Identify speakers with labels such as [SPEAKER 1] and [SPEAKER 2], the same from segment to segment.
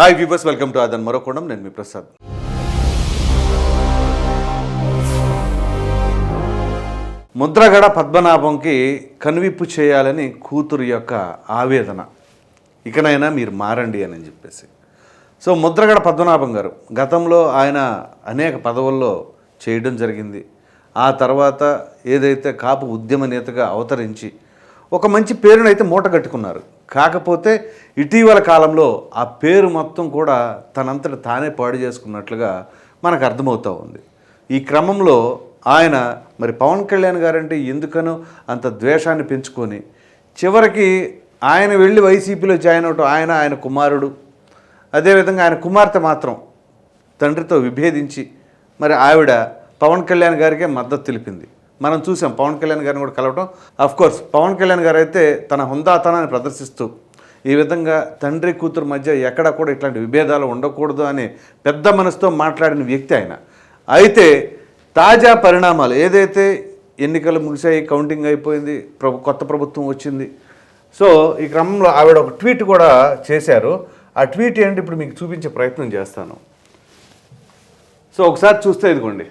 [SPEAKER 1] Hi viewers welcome to Aadhan మరోకోణం నేను మీ ప్రసాద్. ముద్రగడ పద్మనాభంకి కనువిప్పు చేయాలని కూతురు యొక్క ఆవేదన. ఇకనైనా మీరు మారండి అని చెప్పేసి. సో ముద్రగడ పద్మనాభం గారు గతంలో ఆయన అనేక పదవుల్లో చేయడం జరిగింది. ఆ తర్వాత ఏదైతే కాపు ఉద్యమ నేతగా అవతరించి ఒక మంచి పేరునైతే మూట కట్టుకున్నారు. కాకపోతే ఇటీవల కాలంలో ఆ పేరు మొత్తం కూడా తనంతట తానే పాడు చేసుకున్నట్లుగా మనకు అర్థమవుతూ ఉంది. ఈ క్రమంలో ఆయన మరి పవన్ కళ్యాణ్ గారంటే ఎందుకనో అంత ద్వేషాన్ని పెంచుకొని చివరికి ఆయన వెళ్ళి వైసీపీలో జాయిన్ అవటం ఆయన ఆయన కుమారుడు. అదేవిధంగా ఆయన కుమార్తె మాత్రం తండ్రితో విభేదించి మరి ఆవిడ పవన్ కళ్యాణ్ గారికే మద్దతు తెలిపింది. మనం చూసాం పవన్ కళ్యాణ్ గారిని కూడా కలవటం. అఫ్కోర్స్ పవన్ కళ్యాణ్ గారు అయితే తన హుందాతనాన్ని ప్రదర్శిస్తూ ఈ విధంగా తండ్రి కూతురు మధ్య ఎక్కడ కూడా ఇట్లాంటి విభేదాలు ఉండకూడదు అని పెద్ద మనసుతో మాట్లాడిన వ్యక్తి ఆయన. అయితే తాజా పరిణామాలు ఏదైతే ఎన్నికలు ముగిసాయి కౌంటింగ్ అయిపోయింది ప్రభు కొత్త ప్రభుత్వం వచ్చింది. సో ఈ క్రమంలో ఆవిడ ఒక ట్వీట్ కూడా చేశారు. ఆ ట్వీట్ ఏంటి? ఇప్పుడు మీకు చూపించే ప్రయత్నం చేస్తాను. సో ఒకసారి చూస్తే ఇదిగోండి.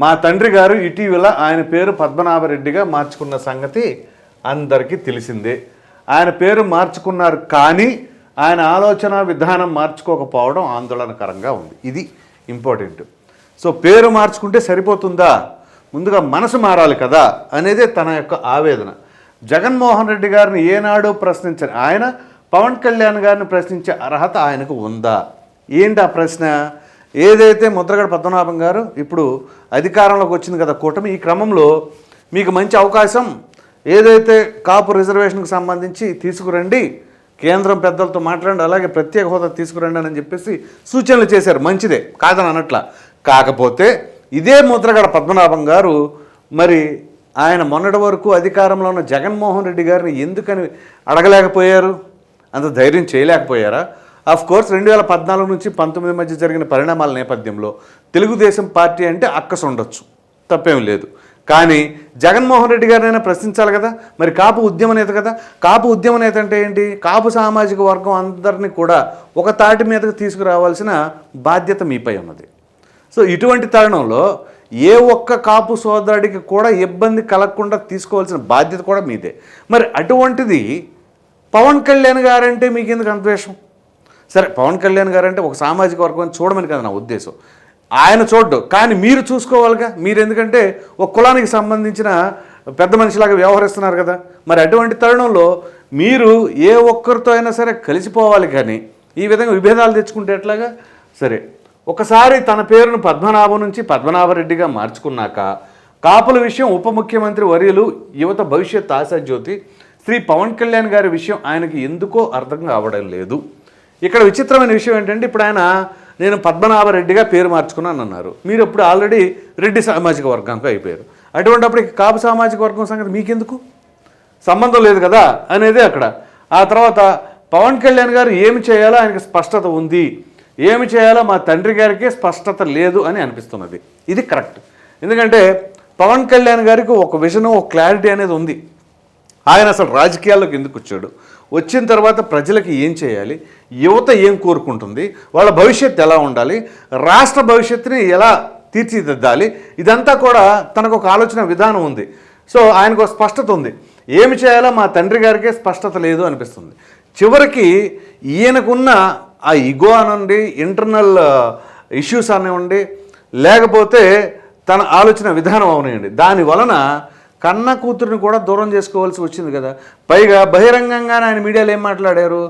[SPEAKER 1] మా తండ్రి గారు ఇటీవల ఆయన పేరు పద్మనాభరెడ్డిగా మార్చుకున్న సంగతి అందరికీ తెలిసిందే. ఆయన పేరు మార్చుకున్నారు కానీ ఆయన ఆలోచన విధానం మార్చుకోకపోవడం ఆందోళనకరంగా ఉంది. ఇది ఇంపార్టెంట్. సో పేరు మార్చుకుంటే సరిపోతుందా? ముందుగా మనసు మారాలి కదా అనేదే తన యొక్క ఆవేదన. జగన్మోహన్ రెడ్డి గారిని ఏనాడు ప్రశ్నించని ఆయన పవన్ కళ్యాణ్ గారిని ప్రశ్నించే అర్హత ఆయనకు ఉందా? ఏంటి ఆ ప్రశ్న? ఏదైతే ముద్రగడ పద్మనాభం గారు ఇప్పుడు అధికారంలోకి వచ్చింది కదా కూటమి ఈ క్రమంలో మీకు మంచి అవకాశం. ఏదైతే కాపు రిజర్వేషన్కి సంబంధించి తీసుకురండి కేంద్రం పెద్దలతో మాట్లాడండి అలాగే ప్రత్యేక హోదా తీసుకురండి అని చెప్పేసి సూచనలు చేశారు. మంచిదే కాదని అనట్ల. కాకపోతే ఇదే ముద్రగడ పద్మనాభం గారు మరి ఆయన మొన్నటి వరకు అధికారంలో ఉన్న జగన్మోహన్ రెడ్డి గారిని ఎందుకని అడగలేకపోయారు? అంత ధైర్యం చేయలేకపోయారా? అఫ్ కోర్స్ రెండు వేల పద్నాలుగు నుంచి పంతొమ్మిది మధ్య జరిగిన పరిణామాల నేపథ్యంలో తెలుగుదేశం పార్టీ అంటే అక్కసు ఉండొచ్చు. తప్పేం లేదు. కానీ జగన్మోహన్ రెడ్డి గారినైనా ప్రశ్నించాలి కదా? మరి కాపు ఉద్యమ నేత కదా? కాపు ఉద్యమ నేత అంటే ఏంటి? కాపు సామాజిక వర్గం అందరినీ కూడా ఒక తాటి మీదకి తీసుకురావాల్సిన బాధ్యత మీపై ఉన్నది. సో ఇటువంటి తరుణంలో ఏ ఒక్క కాపు సోదరుడికి కూడా ఇబ్బంది కలగకుండా తీసుకోవాల్సిన బాధ్యత కూడా మీదే. మరి అటువంటిది పవన్ కళ్యాణ్ గారంటే మీకు ఎందుకు అంత ద్వేషం? సరే పవన్ కళ్యాణ్ గారు అంటే ఒక సామాజిక వర్గం చూడమని కదా నా ఉద్దేశం. ఆయన చూడ్డు కానీ మీరు చూసుకోవాలిగా. మీరు ఎందుకంటే ఒక కులానికి సంబంధించిన పెద్ద మనిషిలాగా వ్యవహరిస్తున్నారు కదా. మరి అటువంటి తరుణంలో మీరు ఏ ఒక్కరితో అయినా సరే కలిసిపోవాలి కానీ ఈ విధంగా విభేదాలు తెచ్చుకుంటే ఎట్లాగా? సరే ఒకసారి తన పేరును పద్మనాభం నుంచి పద్మనాభరెడ్డిగా మార్చుకున్నాక కాపుల విషయం ఉప ముఖ్యమంత్రి వర్యులు యువత భవిష్యత్ ఆశాజ్యోతి శ్రీ పవన్ కళ్యాణ్ గారి విషయం ఆయనకి ఎందుకో అర్థం కావడం లేదు. ఇక్కడ విచిత్రమైన విషయం ఏంటంటే ఇప్పుడు ఆయన నేను పద్మనాభరెడ్డిగా పేరు మార్చుకున్నాను అన్నారు. మీరు ఇప్పుడు ఆల్రెడీ రెడ్డి సామాజిక వర్గంకు అయిపోయారు. అటువంటిప్పుడు కాపు సామాజిక వర్గం సంగతి మీకెందుకు? సంబంధం లేదు కదా అనేది అక్కడ. ఆ తర్వాత పవన్ కళ్యాణ్ గారు ఏమి చేయాలో ఆయనకి స్పష్టత ఉంది. ఏమి చేయాలో మా తండ్రి గారికి స్పష్టత లేదు అని అనిపిస్తున్నది. ఇది కరెక్ట్. ఎందుకంటే పవన్ కళ్యాణ్ గారికి ఒక విజన్ ఒక క్లారిటీ అనేది ఉంది. ఆయన అసలు రాజకీయాల్లోకి ఎందుకు వచ్చాడు? వచ్చిన తర్వాత ప్రజలకి ఏం చేయాలి? యువత ఏం కోరుకుంటుంది? వాళ్ళ భవిష్యత్తు ఎలా ఉండాలి? రాష్ట్ర భవిష్యత్తుని ఎలా తీర్చిదిద్దాలి? ఇదంతా కూడా తనకు ఒక ఆలోచన విధానం ఉంది. సో ఆయనకు ఒక స్పష్టత ఉంది. ఏమి చేయాలో మా తండ్రి గారికే స్పష్టత లేదు అనిపిస్తుంది. చివరికి ఈయనకున్న ఆ ఇగో అనండి ఇంటర్నల్ ఇష్యూస్ అనివ్వండి లేకపోతే తన ఆలోచన విధానం అవనివ్వండి. దాని వలన కన్న కూతురిని కూడా దూరం చేసుకోవాల్సి వచ్చింది కదా. పైగా బహిరంగంగా ఆయన మీడియాలో ఏం మాట్లాడారు?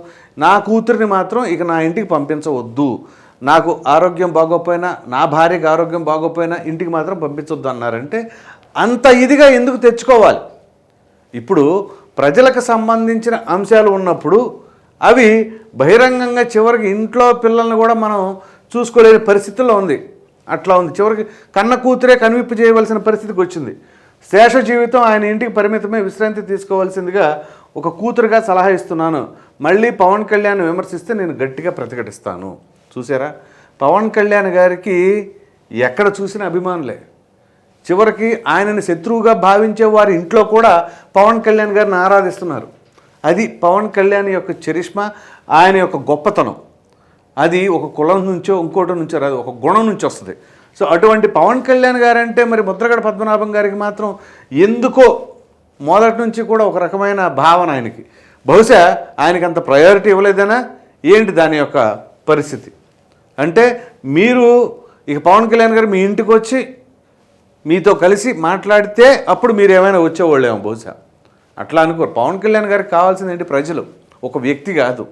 [SPEAKER 1] నా కూతురిని మాత్రం ఇక నా ఇంటికి పంపించవద్దు. నాకు ఆరోగ్యం బాగోపోయినా నా భార్యకి ఆరోగ్యం బాగోపోయినా ఇంటికి మాత్రం పంపించొద్దు అన్నారంటే అంత ఇదిగా ఎందుకు తెచ్చుకోవాలి? ఇప్పుడు ప్రజలకు సంబంధించిన అంశాలు ఉన్నప్పుడు అవి బహిరంగంగా చివరికి ఇంట్లో పిల్లల్ని కూడా మనం చూసుకోలేని పరిస్థితుల్లో ఉంది. అట్లా ఉంది. చివరికి కన్న కూతురే కనువిప్పు చేయవలసిన పరిస్థితికి వచ్చింది. శేష జీవితం ఆయన ఇంటికి పరిమితమై విశ్రాంతి తీసుకోవాల్సిందిగా ఒక కూతురుగా సలహా ఇస్తున్నాను. మళ్ళీ పవన్ కళ్యాణ్ విమర్శిస్తే నేను గట్టిగా ప్రతిఘటిస్తాను. చూసారా? పవన్ కళ్యాణ్ గారికి ఎక్కడ చూసిన అభిమానులే. చివరికి ఆయనని శత్రువుగా భావించే వారి ఇంట్లో కూడా పవన్ కళ్యాణ్ గారిని ఆరాధిస్తున్నారు. అది పవన్ కళ్యాణ్ యొక్క చరిష్మా ఆయన యొక్క గొప్పతనం. అది ఒక కులం నుంచో ఇంకోటి నుంచో రాదు ఒక గుణం నుంచి వస్తుంది. సో అటువంటి పవన్ కళ్యాణ్ గారంటే మరి ముద్రగడ పద్మనాభం గారికి మాత్రం ఎందుకో మొదటి నుంచి కూడా ఒక రకమైన భావన ఆయనకి. బహుశా ఆయనకి అంత ప్రయారిటీ ఇవ్వలేదనా? ఏంటి దాని యొక్క పరిస్థితి? అంటే మీరు ఇక పవన్ కళ్యాణ్ గారు మీ ఇంటికి వచ్చి మీతో కలిసి మాట్లాడితే అప్పుడు మీరు ఏమైనా వచ్చేవాళ్ళేమో బహుశా. అట్లా అనుకోరు. పవన్ కళ్యాణ్ గారికి కావాల్సింది ఏంటి? ప్రజలు. ఒక వ్యక్తి కాదు.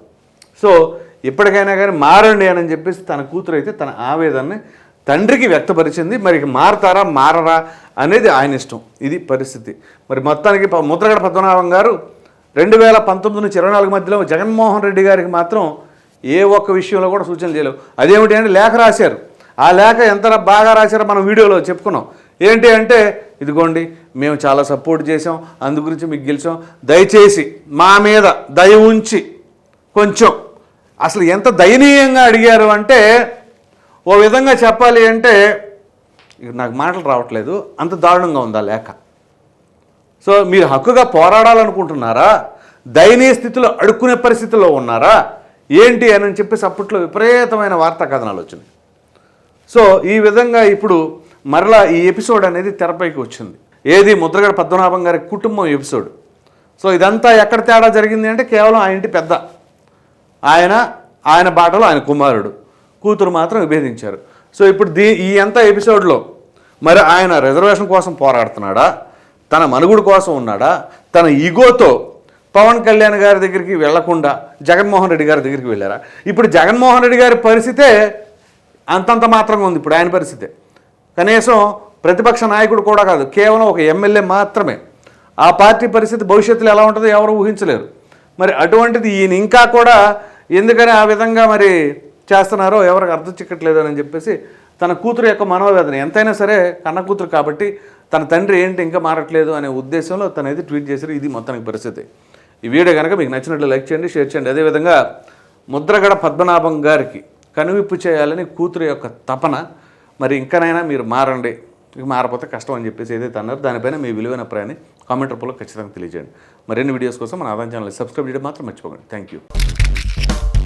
[SPEAKER 1] సో ఎప్పటికైనా కానీ మారండి అని చెప్పేసి తన కూతురు అయితే తన ఆవేదనని తండ్రికి వ్యక్తపరిచింది మరి మారతారా మారరా అనేది ఆయన ఇష్టం. ఇది పరిస్థితి. మరి మొత్తానికి ముద్రగడ పద్మనాభం గారు రెండు వేల పంతొమ్మిది నుంచి ఇరవై నాలుగు మధ్యలో జగన్మోహన్ రెడ్డి గారికి మాత్రం ఏ ఒక్క విషయంలో కూడా సూచన చేయలేవు అదేమిటి అంటే లేఖ రాశారు. ఆ లేఖ ఎంత బాగా రాశారో మనం వీడియోలో చెప్పుకున్నాం. ఏంటి అంటే ఇదిగోండి మేము చాలా సపోర్ట్ చేసాం అందు గురించి మీకు గెలిచాం. దయచేసి మా మీద దయ ఉంచి కొంచెం అసలు ఎంత దయనీయంగా అడిగారు అంటే ఓ విధంగా చెప్పాలి అంటే నాకు మాటలు రావట్లేదు అంత దారుణంగా ఉందా లేఖ సో మీరు హక్కుగా పోరాడాలనుకుంటున్నారా? దయనీయ స్థితిలో అడుక్కునే పరిస్థితిలో ఉన్నారా? ఏంటి అని చెప్పేసి అప్పట్లో విపరీతమైన వార్తా కథనాలు వచ్చినాయి. సో ఈ విధంగా ఇప్పుడు మరలా ఈ ఎపిసోడ్ అనేది తెరపైకి వచ్చింది. ఏది? ముద్రగడ పద్మనాభం గారి కుటుంబం ఎపిసోడ్. సో ఇదంతా ఎక్కడ తేడా జరిగింది అంటే కేవలం ఆ ఇంటి పెద్ద. ఆయన ఆయన బాటలో ఆయన కుమారుడు. కూతురు మాత్రం విభేదించారు. సో ఇప్పుడు దీ ఈ అంతా ఎపిసోడ్లో మరి ఆయన రిజర్వేషన్ కోసం పోరాడుతున్నాడా? తన మనుగుడు కోసం ఉన్నాడా? తన ఈగోతో పవన్ కళ్యాణ్ గారి దగ్గరికి వెళ్ళకుండా జగన్మోహన్ రెడ్డి గారి దగ్గరికి వెళ్ళారా? ఇప్పుడు జగన్మోహన్ రెడ్డి గారి పరిస్థితే అంతంత మాత్రంగా ఉంది ఇప్పుడు ఆయన పరిస్థితి. కనీసం ప్రతిపక్ష నాయకుడు కూడా కాదు కేవలం ఒక ఎమ్మెల్యే మాత్రమే. ఆ పార్టీ పరిస్థితి భవిష్యత్తులో ఎలా ఉంటుందో ఎవరు ఊహించలేరు. మరి అటువంటిది ఈయన ఇంకా కూడా ఎందుకని ఆ విధంగా మరి చేస్తున్నారో ఎవరికి అర్థం చిక్కట్లేదు అని చెప్పేసి తన కూతురు యొక్క మనోవేదన. ఎంతైనా సరే కన్న కూతురు కాబట్టి తన తండ్రి ఏంటి ఇంకా మారట్లేదు అనే ఉద్దేశంలో తను అయితే ట్వీట్ చేశారు. ఇది మొత్తానికి పరిస్థితి. ఈ వీడియో కనుక మీకు నచ్చినట్లు లైక్ చేయండి షేర్ చేయండి. అదేవిధంగా ముద్రగడ పద్మనాభం గారికి కనువిప్పు చేయాలని కూతురు యొక్క తపన. మరి ఇంకనైనా మీరు మారండి. మారపోతే కష్టం అని చెప్పేసి ఏదైతే అన్నారో దానిపైన మీ విలువైన అభిప్రాయాన్ని కామెంట్ రూపంలో ఖచ్చితంగా తెలియజేయండి. మరిన్ని వీడియోస్ కోసం మన ఆదాయం ఛానల్ సబ్స్క్రైబ్ చేయడం మాత్రం మర్చిపోకండి. Thank you.